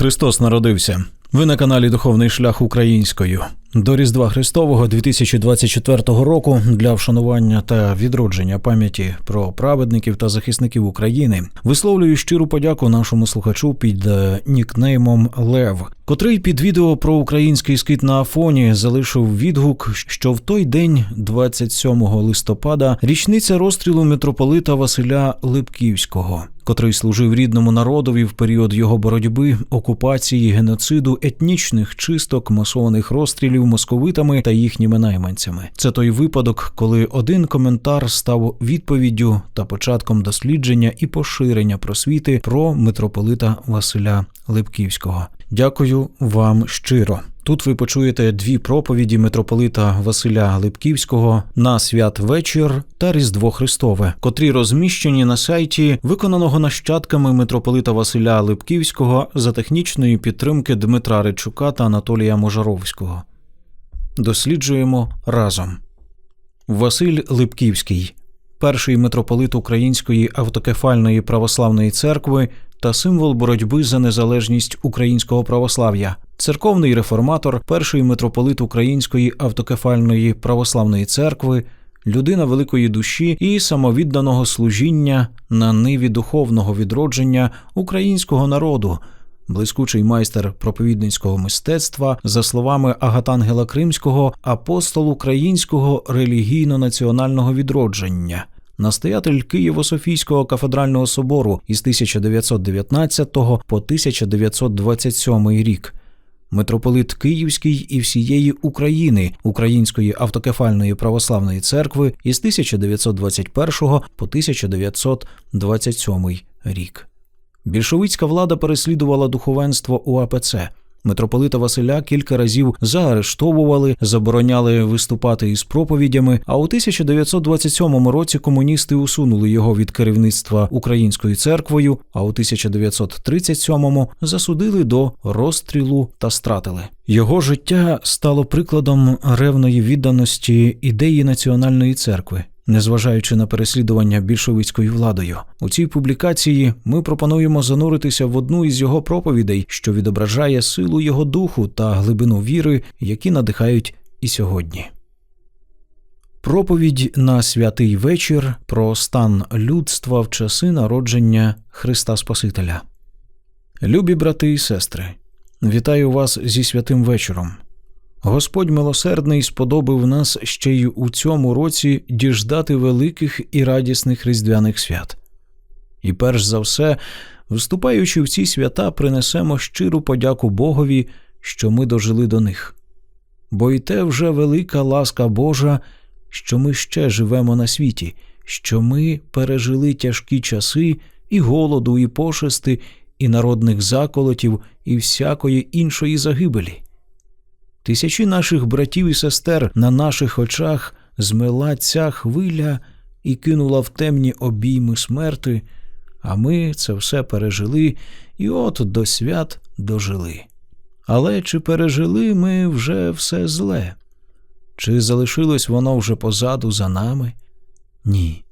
Христос народився. Ви на каналі Духовний шлях українською. До Різдва Христового 2024 року для вшанування та відродження пам'яті про праведників та захисників України висловлюю щиру подяку нашому слухачу під е, нікнеймом Лев, котрий під відео про український скит на Афоні залишив відгук, що в той день, 27 листопада, річниця розстрілу митрополита Василя Липківського. Котрий служив рідному народові в період його боротьби, окупації, геноциду, етнічних чисток, масованих розстрілів московитами та їхніми найманцями. Це той випадок, коли один коментар став відповіддю та початком дослідження і поширення просвіти про митрополита Василя Липківського. Дякую вам щиро. Тут ви почуєте дві проповіді митрополита Василя Липківського на святвечір та Різдво Христове, котрі розміщені на сайті, виконаного нащадками митрополита Василя Липківського за технічної підтримки Дмитра Речука та Анатолія Можаровського. Досліджуємо разом. Василь Липківський, перший митрополит Української автокефальної православної церкви та символ боротьби за незалежність українського православ'я, церковний реформатор, перший митрополит Української автокефальної православної церкви, людина великої душі і самовідданого служіння на ниві духовного відродження українського народу. Блискучий майстер проповідницького мистецтва, за словами Агатангела Кримського, апостол українського релігійно-національного відродження, настоятель Києво-Софійського кафедрального собору із 1919 по 1927 рік, митрополит Київський і всієї України Української автокефальної православної церкви із 1921 по 1927 рік. Більшовицька влада переслідувала духовенство у АПЦ. Митрополита Василя кілька разів заарештовували, забороняли виступати із проповідями. А у 1927 році комуністи усунули його від керівництва українською церквою. А у 1937 засудили до розстрілу та стратили. Його життя стало прикладом ревної відданості ідеї національної церкви. Незважаючи на переслідування більшовицькою владою, у цій публікації ми пропонуємо зануритися в одну із його проповідей, що відображає силу його духу та глибину віри, які надихають і сьогодні. Проповідь на святий вечір про стан людства в часи народження Христа Спасителя. Любі брати і сестри, вітаю вас зі святим вечором. Господь милосердний сподобав нас ще й у цьому році діждати великих і радісних різдвяних свят. І перш за все, вступаючи в ці свята, принесемо щиру подяку Богові, що ми дожили до них. Бо й те вже велика ласка Божа, що ми ще живемо на світі, що ми пережили тяжкі часи і голоду, і пошести, і народних заколотів, і всякої іншої загибелі. Тисячі наших братів і сестер на наших очах змила ця хвиля і кинула в темні обійми смерти, а ми це все пережили і от до свят дожили. Але чи пережили ми вже все зле? Чи залишилось воно вже позаду за нами? Ні.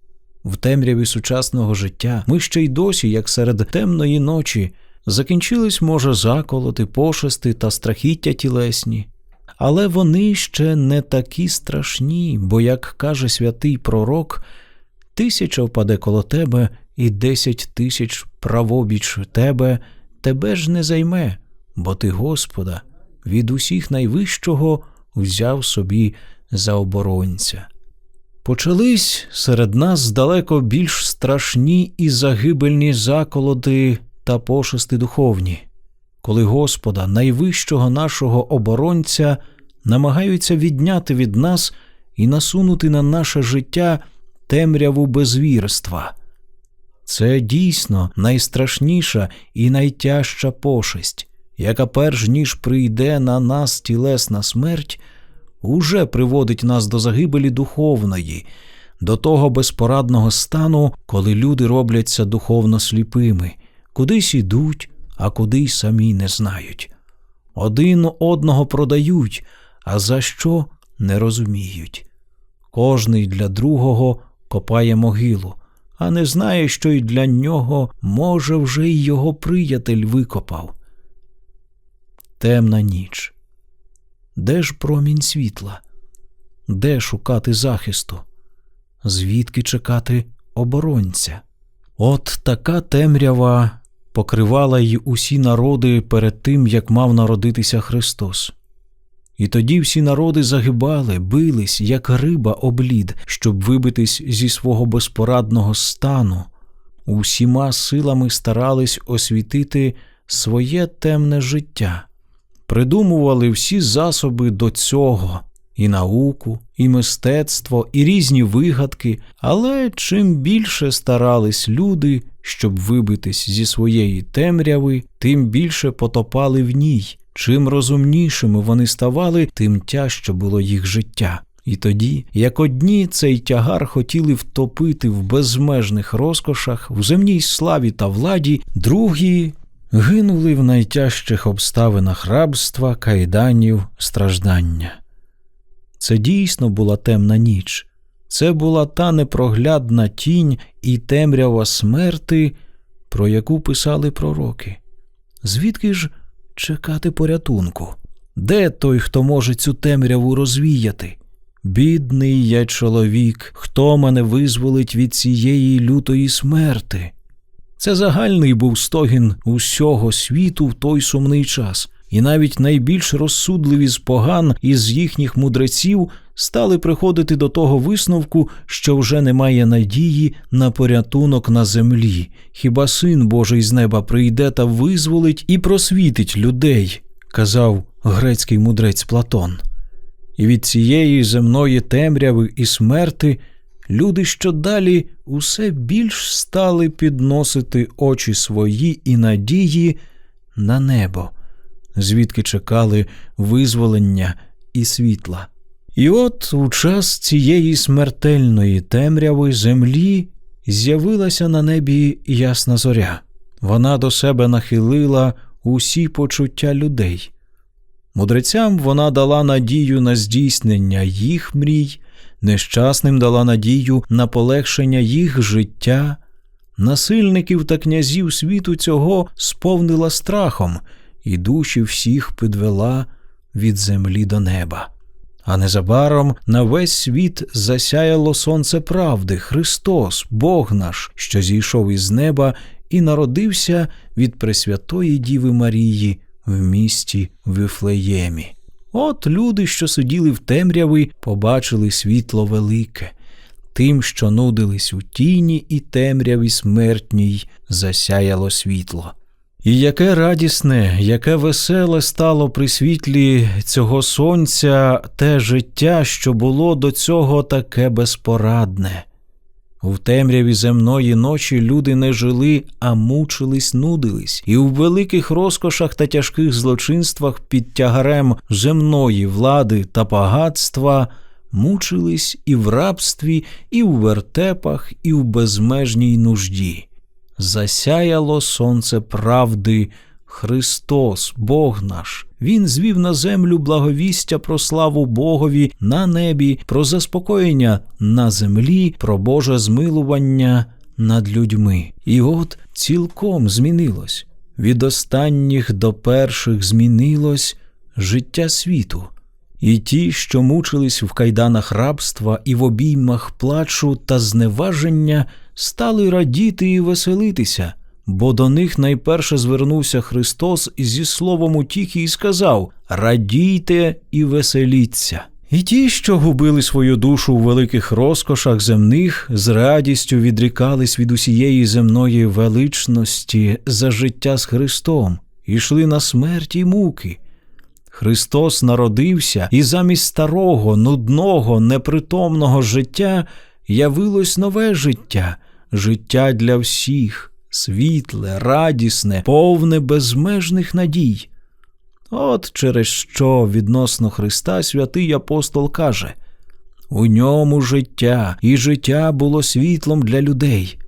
В темряві сучасного життя ми ще й досі, як серед темної ночі, закінчились, може, заколоти, пошести та страхіття тілесні. Але вони ще не такі страшні, бо, як каже святий пророк, тисяча впаде коло тебе і десять тисяч правобіч тебе, тебе ж не займе, бо ти Господа від усіх найвищого взяв собі за оборонця. Почались серед нас далеко більш страшні і загибельні заколоти та пошести духовні коли Господа, найвищого нашого оборонця, намагаються відняти від нас і насунути на наше життя темряву безвірства. Це дійсно найстрашніша і найтяжча пошесть, яка, перш ніж прийде на нас тілесна смерть, уже приводить нас до загибелі духовної, до того безпорадного стану, коли люди робляться духовно сліпими, кудись ідуть, а куди й самі не знають. Один одного продають, а за що не розуміють. Кожний для другого копає могилу, а не знає, що й для нього, може, вже й його приятель викопав. темна ніч. Де ж промінь світла? Де шукати захисту? Звідки чекати оборонця? От така темрява покривала й усі народи перед тим, як мав народитися Христос. І тоді всі народи загибали, бились, як риба об лід, щоб вибитись зі свого безпорадного стану, усіма силами старались освітити своє темне життя, придумували всі засоби до цього і науку, і мистецтво, і різні вигадки, але чим більше старались люди, щоб вибитись зі своєї темряви, тим більше потопали в ній. Чим розумнішими вони ставали, тим тяжче було їх життя. І тоді, як одні цей тягар хотіли втопити в безмежних розкошах, в земній славі та владі, другі гинули в найтяжчих обставинах рабства, кайданів, страждання. Це дійсно була темна ніч, це була та непроглядна тінь і темрява смерти, про яку писали пророки. Звідки ж чекати порятунку? Де той, хто може цю темряву розвіяти? Бідний я чоловік, хто мене визволить від цієї лютої смерти? Це загальний був стогін усього світу в той сумний час, і навіть найбільш розсудливі з поган із їхніх мудреців стали приходити до того висновку, що вже немає надії на порятунок на землі. Хіба син Божий з неба прийде та визволить і просвітить людей, казав грецький мудрець Платон. І від цієї земної темряви і смерти люди щодалі усе більш стали підносити очі свої і надії на небо, звідки чекали визволення і світла. І от у час цієї смертельної темряви землі з'явилася на небі ясна зоря. Вона до себе нахилила усі почуття людей. Мудрецям вона дала надію на здійснення їх мрій, нещасним дала надію на полегшення їх життя, насильників та князів світу цього сповнила страхом, і душі всіх підвела від землі до неба. А незабаром на весь світ засяяло сонце правди, Христос, Бог наш, що зійшов із неба і народився від Пресвятої Діви Марії в місті Вифлеємі. От люди, що сиділи в темряві, побачили світло велике. Тим, що нудились у тіні і темряві смертній, засяяло світло. І яке радісне, яке веселе стало при світлі цього сонця те життя, що було до цього таке безпорадне. В темряві земної ночі люди не жили, а мучились, нудились, і в великих розкошах та тяжких злочинствах під тягарем земної влади та багатства мучились і в рабстві, і в вертепах, і в безмежній нужді. Засяяло сонце правди, Христос, Бог наш. Він звів на землю благовістя про славу Богові на небі, про заспокоєння на землі, про Боже змилування над людьми. І от цілком змінилось. Від останніх до перших змінилось життя світу. І ті, що мучились в кайданах рабства і в обіймах плачу та зневаження, стали радіти і веселитися, бо до них найперше звернувся Христос зі словом утіхи і сказав Радійте і веселіться. І ті, що губили свою душу у великих розкошах земних, з радістю відрікались від усієї земної величності за життя з Христом, ішли на смерть і муки. Христос народився, і замість старого, нудного, непритомного життя явилось нове життя, життя для всіх, світле, радісне, повне безмежних надій. От через що відносно Христа святий апостол каже у ньому життя, і життя було світлом для людей.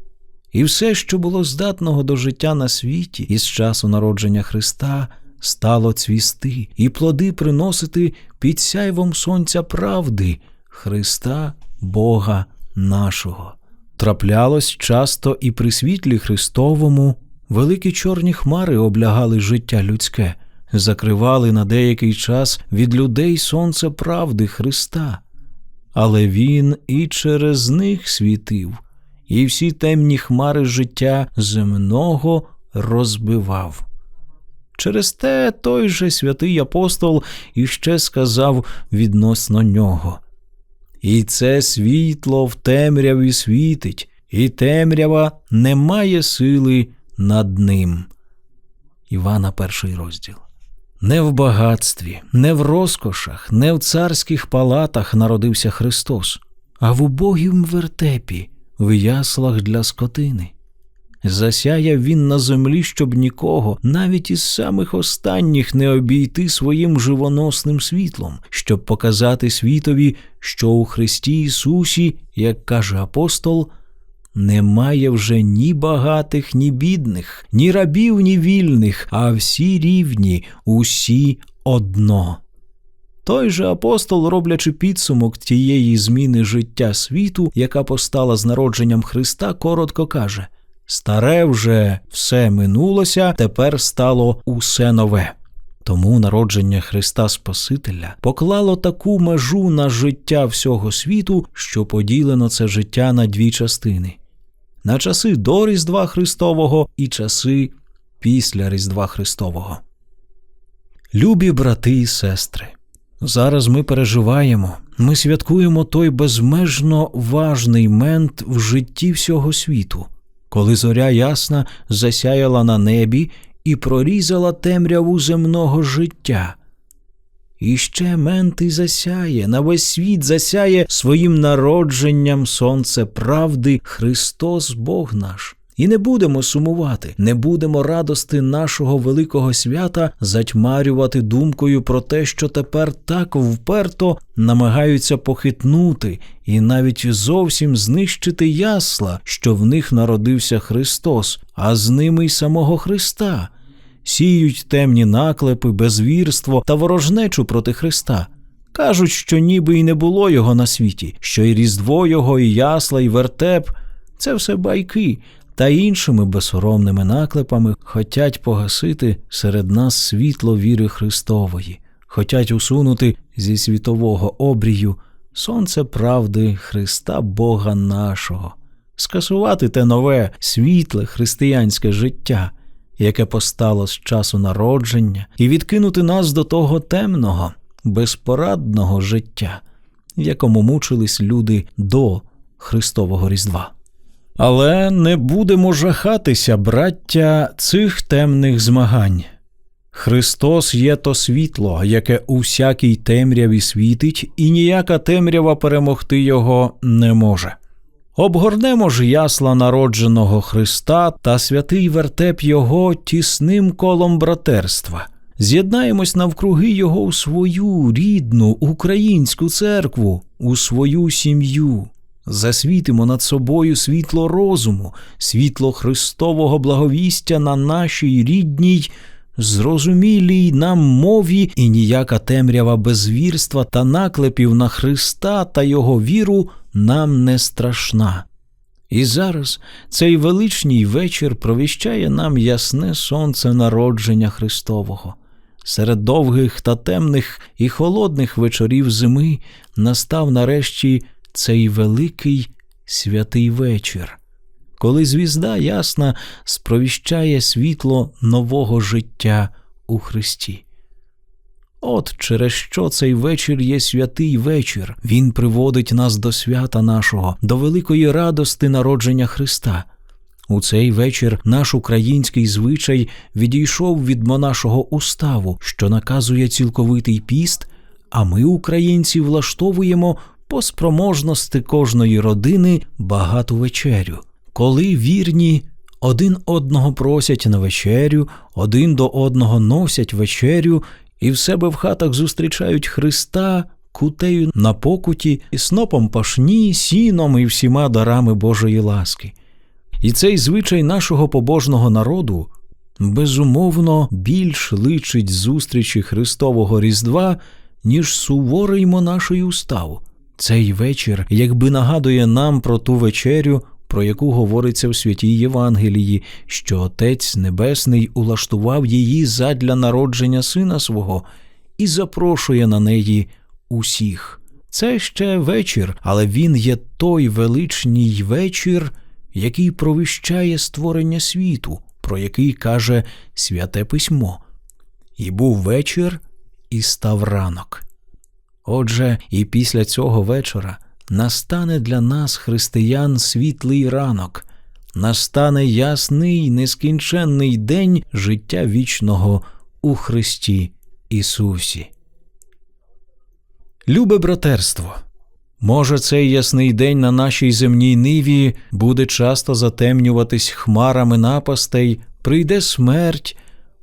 І все, що було здатного до життя на світі із часу народження Христа, стало цвісти і плоди приносити під сяйвом сонця правди Христа, Бога нашого. Траплялось часто і при світлі Христовому великі чорні хмари облягали життя людське, закривали на деякий час від людей сонце правди Христа, але Він і через них світив, і всі темні хмари життя земного розбивав. Через те той же святий апостол іще сказав відносно нього. І це світло в темряві світить, і темрява не має сили над ним. Івана перший розділ. Не в багатстві, не в розкошах, не в царських палатах народився Христос, а в убогім вертепі, в яслах для скотини. Засяяв він на землі, щоб нікого, навіть із самих останніх, не обійти своїм живоносним світлом, щоб показати світові, що у Христі Ісусі, як каже апостол, немає вже ні багатих, ні бідних, ні рабів, ні вільних, а всі рівні, усі одно. Той же апостол, роблячи підсумок тієї зміни життя світу, яка постала з народженням Христа, коротко каже Старе вже все минулося, тепер стало усе нове. Тому народження Христа Спасителя поклало таку межу на життя всього світу, що поділено це життя на дві частини на часи до Різдва Христового і часи після Різдва Христового. Любі брати і сестри, зараз ми переживаємо, ми святкуємо той безмежно важний мент в житті всього світу, коли зоря ясна засяяла на небі і прорізала темряву земного життя. І ще мент і засяє, на весь світ засяє своїм народженням сонце правди Христос Бог наш. І не будемо сумувати, не будемо радости нашого великого свята затьмарювати думкою про те, що тепер так вперто намагаються похитнути і навіть зовсім знищити ясла, що в них народився Христос, а з ними й самого Христа сіють темні наклепи, безвірство та ворожнечу проти Христа. Кажуть, що ніби й не було його на світі, що й Різдво його, і ясла, і вертеп це все байки, та іншими безсоромними наклепами хотять погасити серед нас світло віри Христової, хотять усунути зі світового обрію сонце правди Христа Бога нашого, скасувати те нове, світле християнське життя яке постало з часу народження, і відкинути нас до того темного, безпорадного життя, в якому мучились люди до Христового Різдва. Але не будемо жахатися, браття, цих темних змагань. Христос є то світло, яке у всякій темряві світить, і ніяка темрява перемогти його не може. Обгорнемо ж ясла народженого Христа та святий вертеп Його тісним колом братерства, з'єднаємось навкруги Його у свою рідну українську церкву, у свою сім'ю, засвітимо над собою світло розуму, світло Христового благовістя на нашій рідній. Зрозумілій нам мові і ніяка темрява безвірства та наклепів на Христа та Його віру нам не страшна. І зараз цей величній вечір провіщає нам ясне сонце народження Христового. Серед довгих та темних і холодних вечорів зими настав нарешті цей великий святий вечір, коли звізда ясна спровіщає світло нового життя у Христі. От через що цей вечір є святий вечір, він приводить нас до свята нашого, до великої радости народження Христа. У цей вечір наш український звичай відійшов від монашого уставу, що наказує цілковитий піст, а ми, українці, влаштовуємо по спроможності кожної родини багату вечерю, коли вірні один одного просять на вечерю, один до одного носять вечерю і в себе в хатах зустрічають Христа кутею на покуті, і снопом пашні, сіном і всіма дарами Божої ласки. І цей звичай нашого побожного народу безумовно більш личить зустрічі Христового Різдва, ніж суворий монаший устав. Цей вечір якби нагадує нам про ту вечерю, про яку говориться в святій Євангелії, що Отець Небесний улаштував її задля народження сина свого і запрошує на неї усіх. Це ще вечір, але він є той величній вечір, який провіщає створення світу, про який каже Святе Письмо. І був вечір, і став ранок. Отже, і після цього вечора настане для нас, християн, світлий ранок, настане ясний, нескінченний день життя вічного у Христі Ісусі. Любе братерство, може, цей ясний день на нашій земній ниві буде часто затемнюватись хмарами напастей, прийде смерть,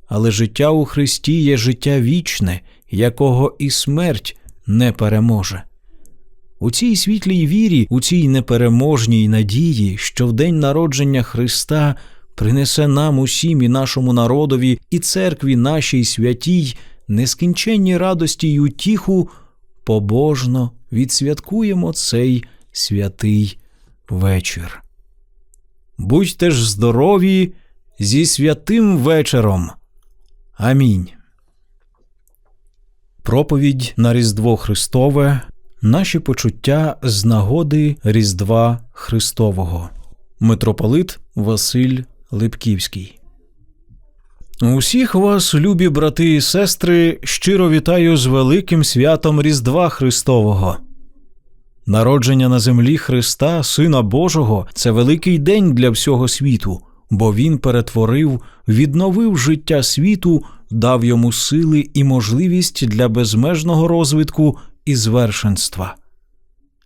але життя у Христі є життя вічне, якого і смерть не переможе. У цій світлій вірі, у цій непереможній надії, що в день народження Христа принесе нам усім і нашому народові і церкві нашій святій нескінченні радості й утіху, побожно відсвяткуємо цей святий вечір. Будьте ж здорові зі святим вечором. Амінь. Проповідь на Різдво Христове. Наші почуття з нагоди Різдва Христового. Митрополит Василь Липківський. Усіх вас, любі брати і сестри, щиро вітаю з великим святом Різдва Христового. Народження на землі Христа, Сина Божого, це великий день для всього світу, бо Він перетворив, відновив життя світу, дав йому сили і можливість для безмежного розвитку і звершенства.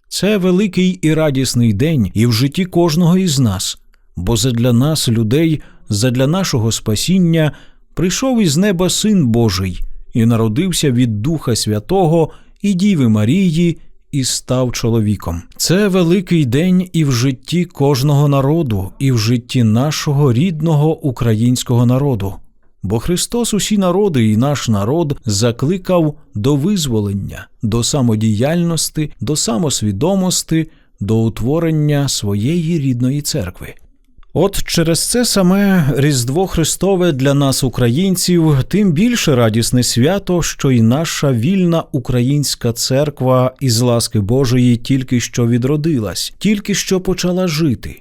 Це великий і радісний день і в житті кожного із нас, бо задля нас, людей, задля нашого спасіння, прийшов із неба Син Божий і народився від Духа Святого і Діви Марії і став чоловіком. Це великий день і в житті кожного народу, і в житті нашого рідного українського народу. Бо Христос усі народи і наш народ закликав до визволення, до самодіяльності, до самосвідомості, до утворення своєї рідної церкви. От через це саме Різдво Христове для нас, українців, тим більше радісне свято, що й наша вільна українська церква із ласки Божої тільки що відродилась, тільки що почала жити.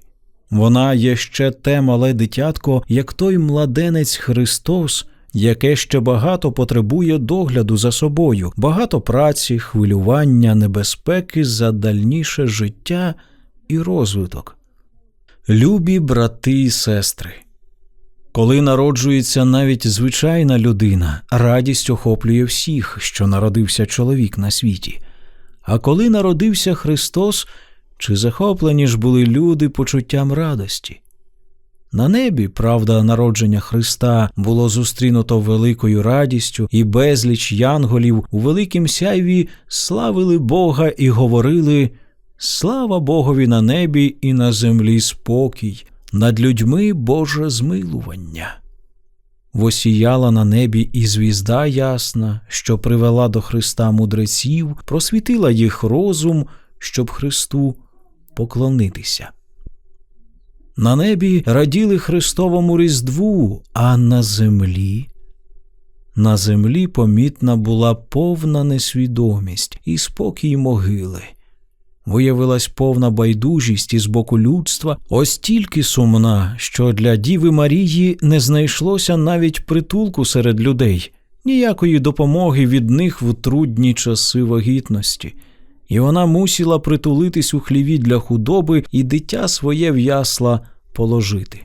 Вона є ще те мале дитятко, як той младенець Христос, яке ще багато потребує догляду за собою, багато праці, хвилювання, небезпеки за дальніше життя і розвиток. Любі брати і сестри. Коли народжується навіть звичайна людина, радість охоплює всіх, що народився чоловік на світі. А коли народився Христос, чи захоплені ж були люди почуттям радості? На небі, правда, народження Христа було зустрінуто великою радістю, і безліч янголів у великім сяйві славили Бога і говорили Слава Богові на небі і на землі спокій, над людьми Боже змилування. Восіяла на небі і звізда ясна, що привела до Христа мудреців, просвітила їх розум, щоб Христу поклонитися. На небі раділи Христовому Різдву, а на землі. На землі помітна була повна несвідомість і спокій могили. Виявилась повна байдужість із боку людства, ось тільки сумна, що для Діви Марії не знайшлося навіть притулку серед людей, ніякої допомоги від них в трудні часи вагітності і вона мусила притулитись у хліві для худоби і дитя своє в ясла положити.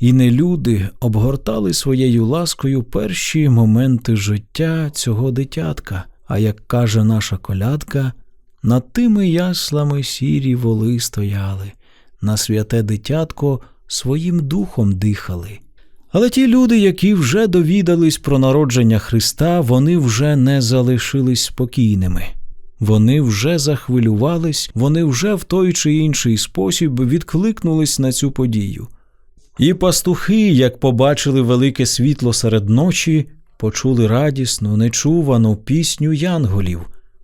І не люди обгортали своєю ласкою перші моменти життя цього дитятка, а як каже наша колядка, над тими яслами сірі воли стояли, на святе дитятко своїм духом дихали. Але ті люди, які вже довідались про народження Христа, вони вже не залишились спокійними. Вони вже захвилювались, вони вже в той чи інший спосіб відкликнулись на цю подію. І пастухи, як побачили велике світло серед ночі, почули радісну, нечувану пісню янголів,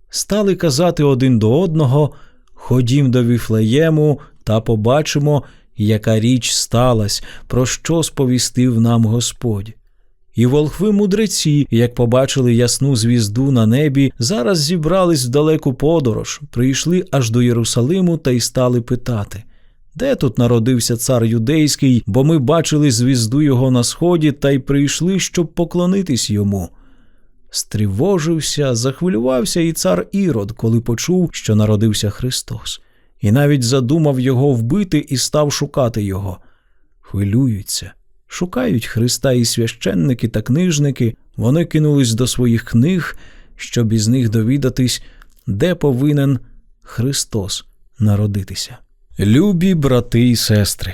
стали казати один до одного Ходім до Віфлеєму та побачимо, яка річ сталась, про що сповістив нам Господь. І волхви мудреці, як побачили ясну звізду на небі, зараз зібрались в далеку подорож, прийшли аж до Єрусалиму та й стали питати. Де тут народився цар юдейський, бо ми бачили звізду його на сході та й прийшли, щоб поклонитись йому. Стривожився, захвилювався і цар Ірод, коли почув, що народився Христос, і навіть задумав його вбити і став шукати його. Хвилюються, шукають Христа і священники та книжники, вони кинулись до своїх книг, щоб із них довідатись, де повинен Христос народитися. Любі брати і сестри,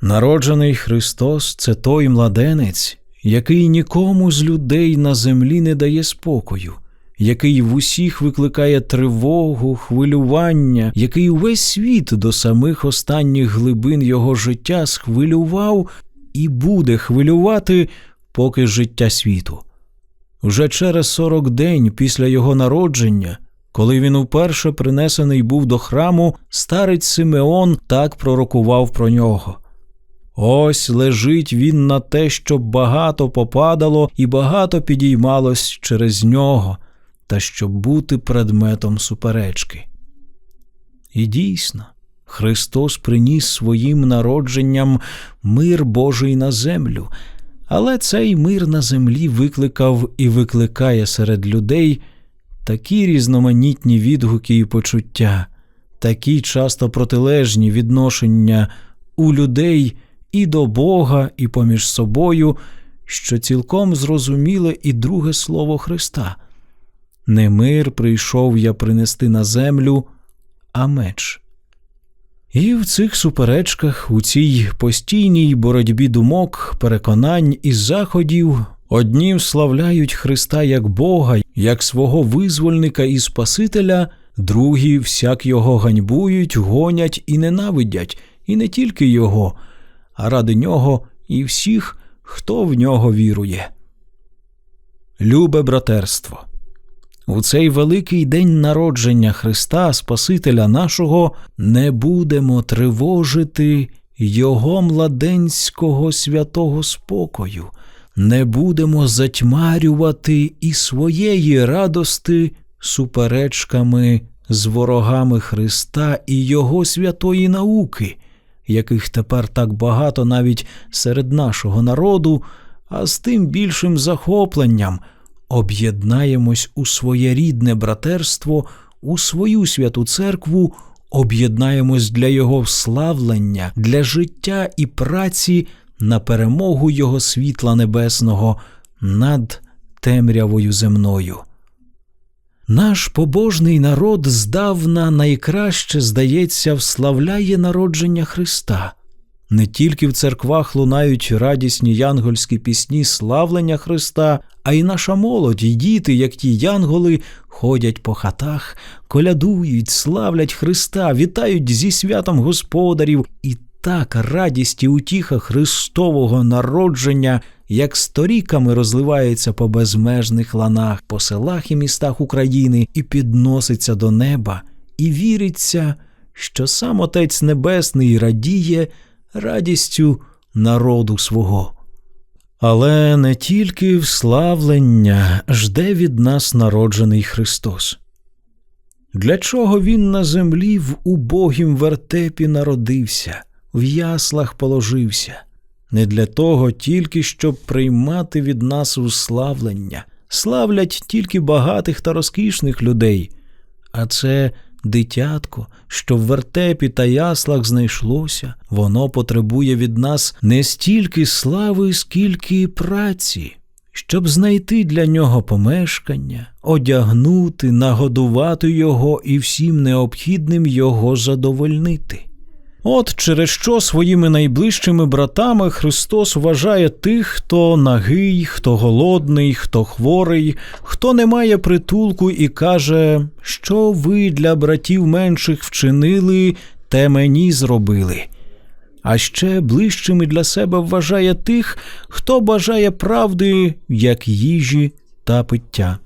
народжений Христос це той младенець, який нікому з людей на землі не дає спокою, який в усіх викликає тривогу, хвилювання, який увесь світ до самих останніх глибин його життя схвилював і буде хвилювати, поки життя світу. Уже через сорок день після його народження, коли він уперше принесений був до храму, старець Симеон так пророкував про нього. Ось лежить він на те, щоб багато попадало і багато підіймалось через нього, та щоб бути предметом суперечки. І дійсно, Христос приніс своїм народженням мир Божий на землю, але цей мир на землі викликав і викликає серед людей такі різноманітні відгуки і почуття, такі часто протилежні відношення у людей і до Бога, і поміж собою, що цілком зрозуміле і друге слово Христа. Не мир прийшов я принести на землю, а меч. І в цих суперечках, у цій постійній боротьбі думок, переконань і заходів, одні вславляють Христа як Бога, як свого визвольника і Спасителя, другі всяк його ганьбують, гонять і ненавидять, і не тільки його, а ради нього і всіх, хто в нього вірує. Любе братерство. У цей великий день народження Христа Спасителя нашого не будемо тривожити Його младенського святого спокою, не будемо затьмарювати і своєї радости суперечками з ворогами Христа і Його святої науки, яких тепер так багато навіть серед нашого народу, а з тим більшим захопленням об'єднаємось у своє рідне братерство, у свою святу церкву, об'єднаємось для Його вславлення, для життя і праці на перемогу Його світла небесного над темрявою земною. Наш побожний народ здавна найкраще, здається, вславляє народження Христа. Не тільки в церквах лунають радісні янгольські пісні славлення Христа, а й наша молодь і діти, як ті янголи, ходять по хатах, колядують, славлять Христа, вітають зі святом господарів, і так радість і утіха Христового народження, як сторіками розливається по безмежних ланах, по селах і містах України, і підноситься до неба, і віриться, що сам Отець Небесний радіє радістю народу свого. Але не тільки вславлення жде від нас народжений Христос. Для чого Він на землі в убогім вертепі народився, в яслах положився, не для того тільки, щоб приймати від нас уславлення, славлять тільки багатих та розкішних людей, а це дитятко, що в вертепі та яслах знайшлося, воно потребує від нас не стільки слави, скільки і праці, щоб знайти для нього помешкання, одягнути, нагодувати його і всім необхідним його задовольнити. От через що своїми найближчими братами Христос вважає тих, хто нагий, хто голодний, хто хворий, хто не має притулку і каже, що ви для братів менших вчинили, те мені зробили. А ще ближчими для себе вважає тих, хто бажає правди, як їжі та пиття.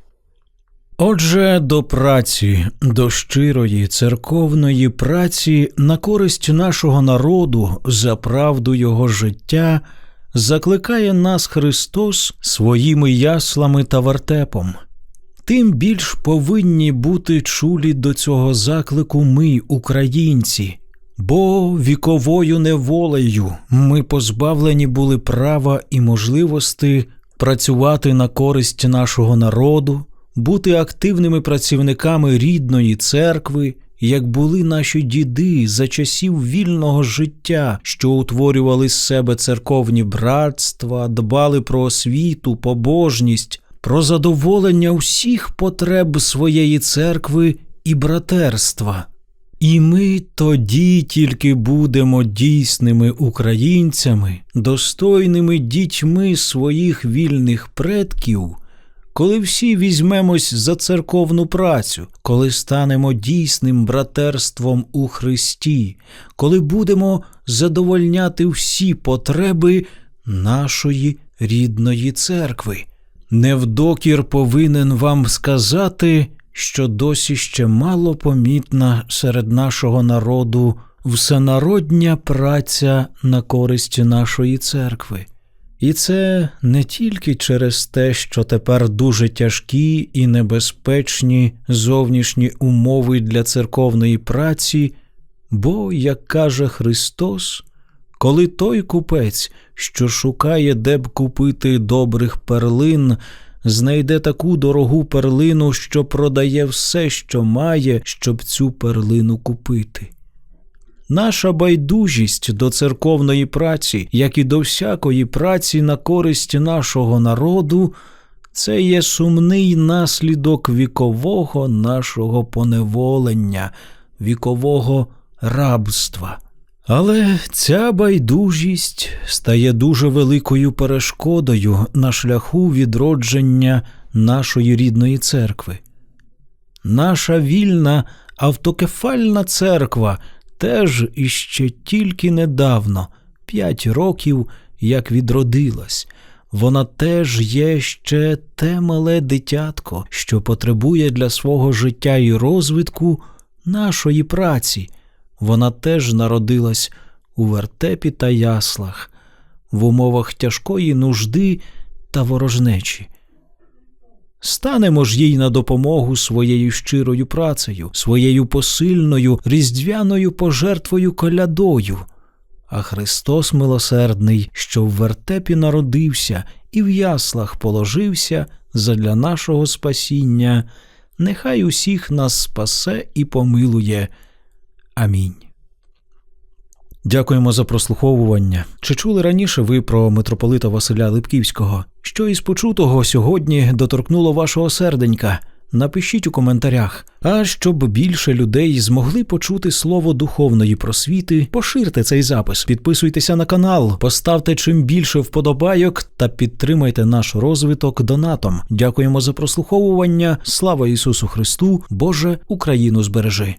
Отже, до праці, до щирої церковної праці на користь нашого народу за правду його життя закликає нас Христос своїми яслами та вертепом. Тим більш повинні бути чулі до цього заклику ми, українці, бо віковою неволею ми позбавлені були права і можливості працювати на користь нашого народу, бути активними працівниками рідної церкви, як були наші діди за часів вільного життя, що утворювали з себе церковні братства, дбали про освіту, побожність, про задоволення всіх потреб своєї церкви і братерства. І ми тоді тільки будемо дійсними українцями, достойними дітьми своїх вільних предків, коли всі візьмемось за церковну працю, коли станемо дійсним братерством у Христі, коли будемо задовольняти всі потреби нашої рідної церкви. Невдокір повинен вам сказати, що досі ще мало помітна серед нашого народу всенародня праця на користь нашої церкви. І це не тільки через те, що тепер дуже тяжкі і небезпечні зовнішні умови для церковної праці, бо, як каже Христос, коли той купець, що шукає, де б купити добрих перлин, знайде таку дорогу перлину, що продає все, що має, щоб цю перлину купити. Наша байдужість до церковної праці, як і до всякої праці на користь нашого народу, це є сумний наслідок вікового нашого поневолення, вікового рабства. Але ця байдужість стає дуже великою перешкодою на шляху відродження нашої рідної церкви. Наша вільна автокефальна церква теж іще тільки недавно, п'ять років, як відродилась. Вона теж є ще те мале дитятко, що потребує для свого життя і розвитку нашої праці. Вона теж народилась у вертепі та яслах, в умовах тяжкої нужди та ворожнечі. Станемо ж їй на допомогу своєю щирою працею, своєю посильною різдвяною пожертвою колядою. А Христос милосердний, що в вертепі народився і в яслах положився задля нашого спасіння, нехай усіх нас спасе і помилує. Амінь. Дякуємо за прослуховування. Чи чули раніше ви про митрополита Василя Липківського? Що із почутого сьогодні доторкнуло вашого серденька? Напишіть у коментарях. А щоб більше людей змогли почути слово духовної просвіти, поширте цей запис, підписуйтеся на канал, поставте чим більше вподобайок та підтримайте наш розвиток донатом. Дякуємо за прослуховування. Слава Ісусу Христу! Боже, Україну збережи!